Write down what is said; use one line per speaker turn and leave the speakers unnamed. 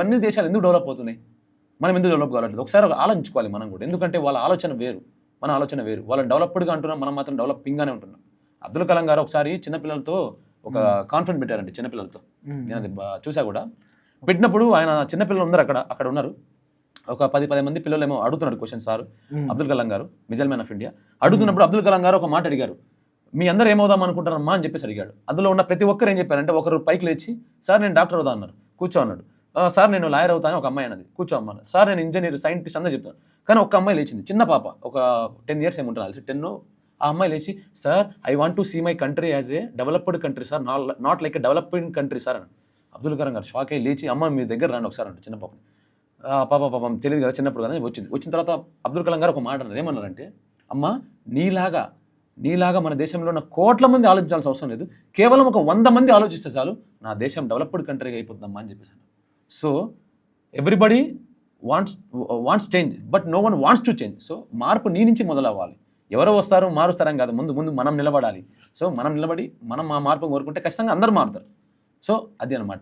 అన్ని దేశాలు ఎందుకు డెవలప్ అవుతున్నాయి? మనం ఎందుకు డెవలప్ కావట్లేదు? ఒకసారి ఒక ఆలోచించుకోవాలి మనం కూడా. ఎందుకంటే వాళ్ళ ఆలోచన వేరు. మన ఆలోచన వేరు. వాళ్ళ డెవలప్డ్గా అంటున్నాం మనం మాత్రం డెవలపింగ్గానే ఉంటున్నాం. అబ్దుల్ కలాం గారు ఒకసారి చిన్నపిల్లలతో ఒక కాన్ఫరెన్స్ పెట్టారండి చిన్నపిల్లలతో. నేను అది చూసా కూడా. పెట్టినప్పుడు ఆయన చిన్నపిల్లలు ఉన్నారు అక్కడ అక్కడ ఉన్నారు. ఒక పది పది మంది పిల్లలు ఏమో అడుగుతున్నాడు question sir Abdul Kalam garu missile man of India. అడుగుతున్నప్పుడు Abdul Kalam గారు ఒక మాట అడిగారు. మీ అందరూ ఏమవుదాం అనుకుంటారమ్మా అని చెప్పేసి అడిగాడు. అందులో ఉన్న ప్రతి ఒక్కరు ఏం చెప్పారంటే ఒకరు పైకి లేచి సార్ నేను డాక్టర్ అవుతా అన్నారు. కూర్చో అన్నాడు. "ఆ, సార్ నేను లాయర్ అవుతాను ఒక అమ్మాయి అన్నది. కూర్చో అమ్మాను సార్ నేను ఇంజనీర్ సైంటిస్ట్ అందరూ చెప్తాను. కానీ ఒక అమ్మాయి లేచింది. చిన్న పాప ఒక టెన్ ఇయర్స్ ఏముంటుంది అలసి టెన్ ఆ అమ్మాయి లేచి sir I want to see my country as a developed country sir not like a developing country sir అని అబ్దుల్ కలాం గారు షాక్ అయ్యి లేచి అమ్మ మీ దగ్గర రండి ఒకసారి అంటే చిన్న పాపని. పాప పాపం తెలియదు కదా చిన్నప్పుడు కదా వచ్చింది. వచ్చిన తర్వాత అబ్దుల్ కలాం గారు ఒక మాట అన్నారు. ఏమన్నారంటే అమ్మ నీలాగా నీలాగా మన దేశంలో ఉన్న కోట్ల మంది ఆలోచించాల్సిన అవసరం లేదు. కేవలం ఒక వంద మంది ఆలోచిస్తే చాలు నా దేశం డెవలప్డ్ కంట్రీగా అయిపోతుందమ్మా అని చెప్పేసి so everybody wants wants change but no one wants to change so మార్పు నీ నుంచి మొదలవ్వాలి. ఎవరో వస్తారు మారుస్తారని కాదు. ముందు ముందు మనం నిలబడాలి. సో మనం నిలబడి మనం మా మార్పు కోరుకుంటే ఖచ్చితంగా అందరూ మారుతారు. సో అది అనమాట